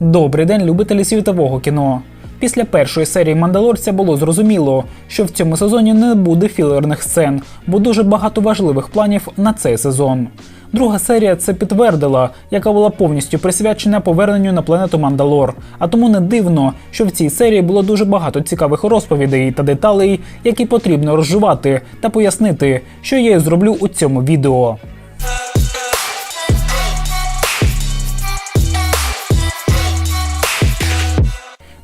Добрий день, любителі світового кіно. Після першої серії Мандалорця було зрозуміло, що в цьому сезоні не буде філерних сцен, бо дуже багато важливих планів на цей сезон. Друга серія це підтвердила, яка була повністю присвячена поверненню на планету Мандалор. А тому не дивно, що в цій серії було дуже багато цікавих розповідей та деталей, які потрібно розживати та пояснити, що я і зроблю у цьому відео.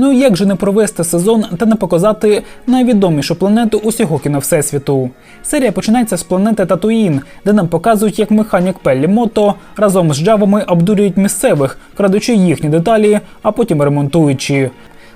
Ну як же не провести сезон та не показати найвідомішу планету усього кіно Всесвіту? Серія починається з планети Татуїн, де нам показують, як механік Пеллі Мото разом з джавами обдурюють місцевих, крадучи їхні деталі, а потім ремонтуючи.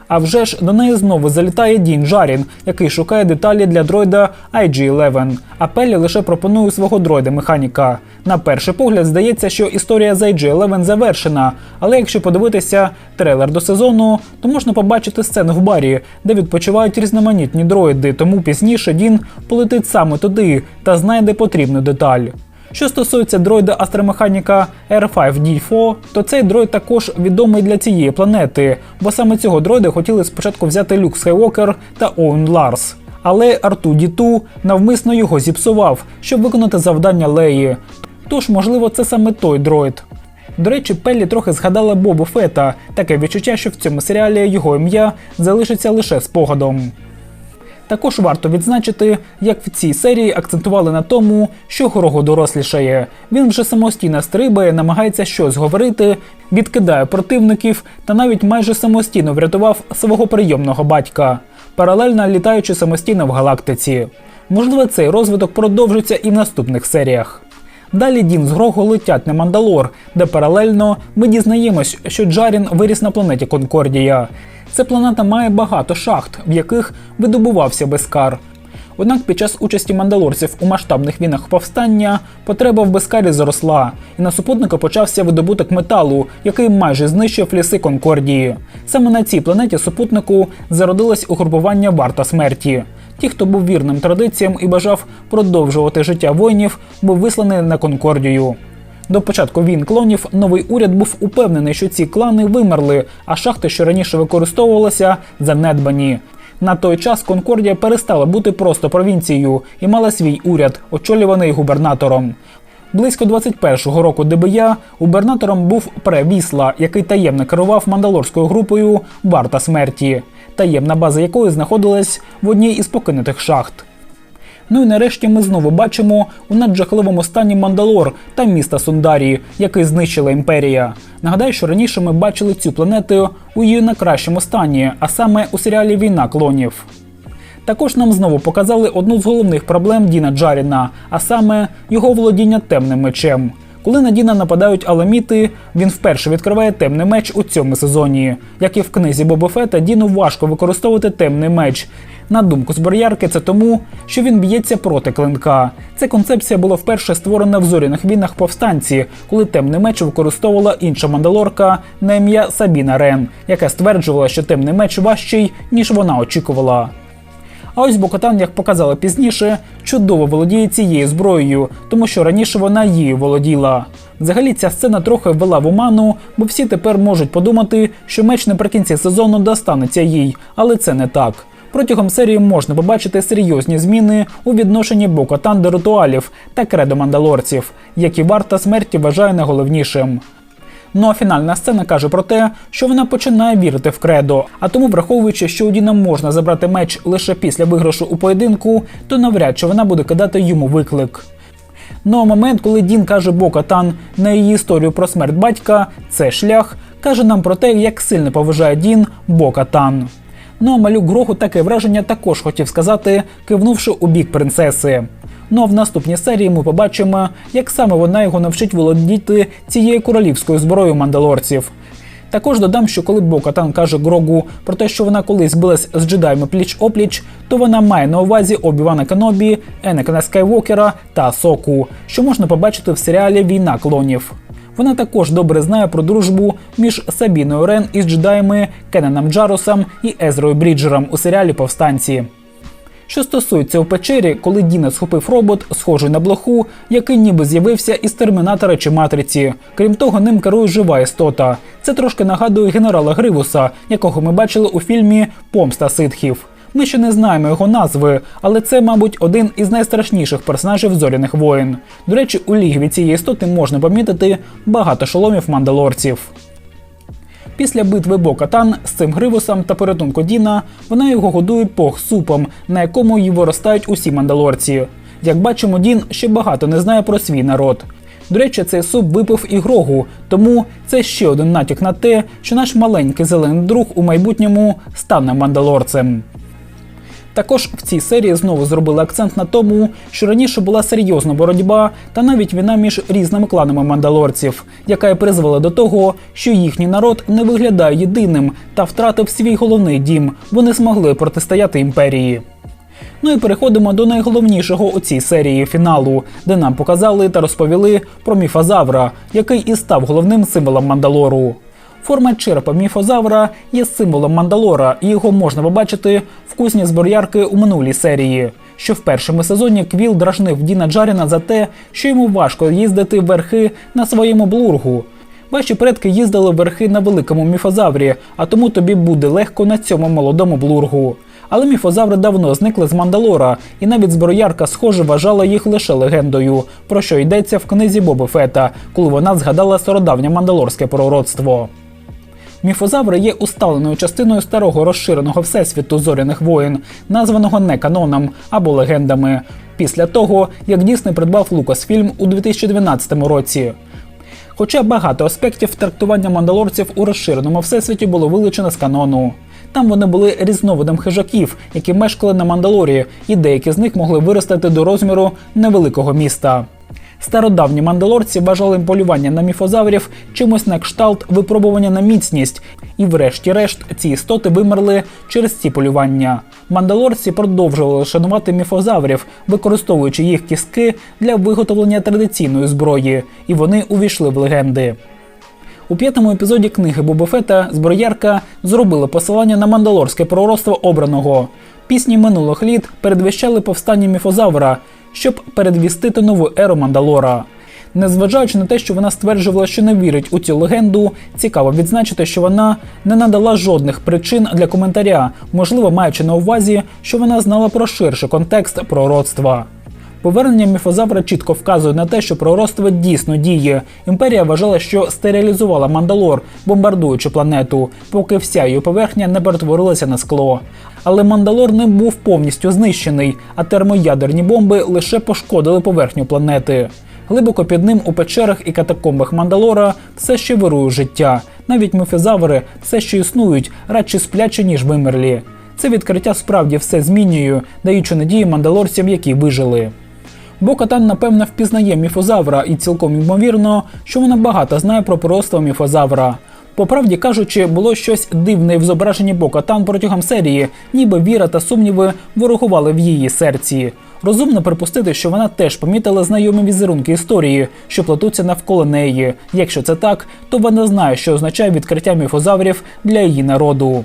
А вже ж до неї знову залітає Дін Жарін, який шукає деталі для дроїда IG-11. А Пеллі лише пропонує свого дроїда механіка. На перший погляд здається, що історія з IG-11 завершена, але якщо подивитися трейлер до сезону, то можна побачити сцену в барі, де відпочивають різноманітні дроїди, тому пізніше Дін полетить саме туди та знайде потрібну деталь. Що стосується дроїда астромеханіка R5D4, то цей дроїд також відомий для цієї планети, бо саме цього дроїда хотіли спочатку взяти Люк Скайуокер та Оуен Ларс. Але R2D2 навмисно його зіпсував, щоб виконати завдання Леї. Тож, можливо, це саме той дроїд. До речі, Пеллі трохи згадала Бобу Фета, таке відчуття, що в цьому серіалі його ім'я залишиться лише спогадом. Також варто відзначити, як в цій серії акцентували на тому, що Горого дорослішає. Він вже самостійно стрибає, намагається щось говорити, відкидає противників та навіть майже самостійно врятував свого прийомного батька, паралельно літаючи самостійно в галактиці. Можливо, цей розвиток продовжиться і в наступних серіях. Далі Дін з Грого летять на Мандалор, де паралельно ми дізнаємось, що Джарін виріс на планеті Конкордія. Ця планета має багато шахт, в яких видобувався Бескар. Однак під час участі мандалорців у масштабних війнах повстання потреба в Бескарі зросла, і на супутника почався видобуток металу, який майже знищив ліси Конкордії. Саме на цій планеті супутнику зародилось угрупування варта смерті. Ті, хто був вірним традиціям і бажав продовжувати життя воїнів, був висланий на Конкордію. До початку війн клонів новий уряд був упевнений, що ці клани вимерли, а шахти, що раніше використовувалися, занедбані. На той час Конкордія перестала бути просто провінцією і мала свій уряд, очолюваний губернатором. Близько 21-го року ДБЯ губернатором був Превісла, який таємно керував мандалорською групою Варта смерті, таємна база якої знаходилась в одній із покинутих шахт. Ну і нарешті ми знову бачимо у наджахливому стані Мандалор та міста Сундарі, який знищила імперія. Нагадаю, що раніше ми бачили цю планету у її найкращому стані, а саме у серіалі Війна клонів. Також нам знову показали одну з головних проблем Діна Джаріна, а саме його володіння темним мечем. Коли на Діна нападають аламіти, він вперше відкриває темний меч у цьому сезоні. Як і в книзі Боба Фета, Діну важко використовувати темний меч. На думку зброярки, це тому, що він б'ється проти клинка. Ця концепція була вперше створена в зоряних війнах повстанці, коли темний меч використовувала інша мандалорка на ім'я Сабіна Рен, яка стверджувала, що темний меч важчий, ніж вона очікувала. А ось Бокатан, як показали пізніше, чудово володіє цією зброєю, тому що раніше вона її володіла. Взагалі ця сцена трохи ввела в оману, бо всі тепер можуть подумати, що меч наприкінці сезону достанеться їй, але це не так. Протягом серії можна побачити серйозні зміни у відношенні Бокатан до ритуалів та кредо мандалорців, які варта смерті вважає найголовнішим. Ну а фінальна сцена каже про те, що вона починає вірити в кредо. А тому, враховуючи, що у Діна можна забрати меч лише після виграшу у поєдинку, то навряд чи вона буде кидати йому виклик. Ну а момент, коли Дін каже Бокатан на її історію про смерть батька, це шлях, каже нам про те, як сильно поважає Дін Бокатан. Ну а малюк Гроху таке враження також хотів сказати, кивнувши у бік принцеси. Ну а в наступній серії ми побачимо, як саме вона його навчить володіти цією королівською зброєю мандалорців. Також додам, що коли Бокатан каже Грогу про те, що вона колись билась з джедаями пліч опліч, то вона має на увазі Обівана Канобі, Енекена Скайвокера та Соку, що можна побачити в серіалі Війна клонів. Вона також добре знає про дружбу між Сабіною Рен із джедаями Кененом Джарусом і Езрою Бріджером у серіалі Повстанці. Що стосується у печері, коли Діна схопив робот, схожий на блоху, який ніби з'явився із термінатора чи матриці. Крім того, ним керує жива істота. Це трошки нагадує генерала Гривуса, якого ми бачили у фільмі Помста ситхів. Ми ще не знаємо його назви, але це, мабуть, один із найстрашніших персонажів зоряних воїн. До речі, у лігві цієї істоти можна помітити багато шоломів мандалорців. Після битви Бокатан з цим гривусом та порятунку Діна вона його годує пох супом, на якому й виростають усі мандалорці. Як бачимо, Дін ще багато не знає про свій народ. До речі, цей суп випив і Грогу, тому це ще один натяк на те, що наш маленький зелений друг у майбутньому стане мандалорцем. Також в цій серії знову зробили акцент на тому, що раніше була серйозна боротьба та навіть війна між різними кланами мандалорців, яка і призвела до того, що їхній народ не виглядає єдиним та втратив свій головний дім. Вони змогли протистояти імперії. Ну і переходимо до найголовнішого у цій серії фіналу, де нам показали та розповіли про міфозавра, який і став головним символом Мандалору. Форма черепа міфозавра є символом Мандалора, і його можна побачити в кузні зброярки у минулій серії. Що в першому сезоні Квіл дражнив Діна Джаріна за те, що йому важко їздити верхи на своєму блургу. Ваші предки їздили верхи на великому міфозаврі, а тому тобі буде легко на цьому молодому блургу. Але міфозаври давно зникли з Мандалора, і навіть зброярка, схоже, вважала їх лише легендою, про що йдеться в книзі Боби Фета, коли вона згадала стародавнє мандалорське пророцтво. Міфозаври є усталеною частиною старого розширеного всесвіту зоряних воїн, названого не каноном або легендами, після того як Дісней придбав Лукасфільм у 2012 році. Хоча багато аспектів трактування мандалорців у розширеному всесвіті було вилучено з канону. Там вони були різновидом хижаків, які мешкали на Мандалорі, і деякі з них могли виростати до розміру невеликого міста. Стародавні мандалорці вважали полювання на міфозаврів чимось на кшталт випробування на міцність, і, врешті-решт, ці істоти вимерли через ці полювання. Мандалорці продовжували шанувати міфозаврів, використовуючи їх кістки для виготовлення традиційної зброї, і вони увійшли в легенди. У п'ятому епізоді книги Боба Фета зброярка зробила посилання на мандалорське пророцтво обраного. Пісні минулих літ передвіщали повстання міфозавра, щоб передвістити нову еру Мандалора. Незважаючи на те, що вона стверджувала, що не вірить у цю легенду, цікаво відзначити, що вона не надала жодних причин для коментаря, можливо, маючи на увазі, що вона знала про ширший контекст пророцтва. Повернення міфозавра чітко вказує на те, що пророцтво дійсно діє. Імперія вважала, що стерилізувала Мандалор, бомбардуючи планету, поки вся її поверхня не перетворилася на скло. Але Мандалор не був повністю знищений, а термоядерні бомби лише пошкодили поверхню планети. Глибоко під ним у печерах і катакомбах Мандалора все ще вирує життя. Навіть міфозаври все ще існують, радше сплячі, ніж вимерлі. Це відкриття справді все змінює, даючи надії мандалорцям, які вижили. Бокатан, напевно, впізнає міфозавра, і цілком ймовірно, що вона багато знає про пророцтво міфозавра. По правді кажучи, було щось дивне в зображенні Бокатан протягом серії, ніби віра та сумніви ворогували в її серці. Розумно припустити, що вона теж помітила знайомі візерунки історії, що плетуться навколо неї. Якщо це так, то вона знає, що означає відкриття міфозаврів для її народу.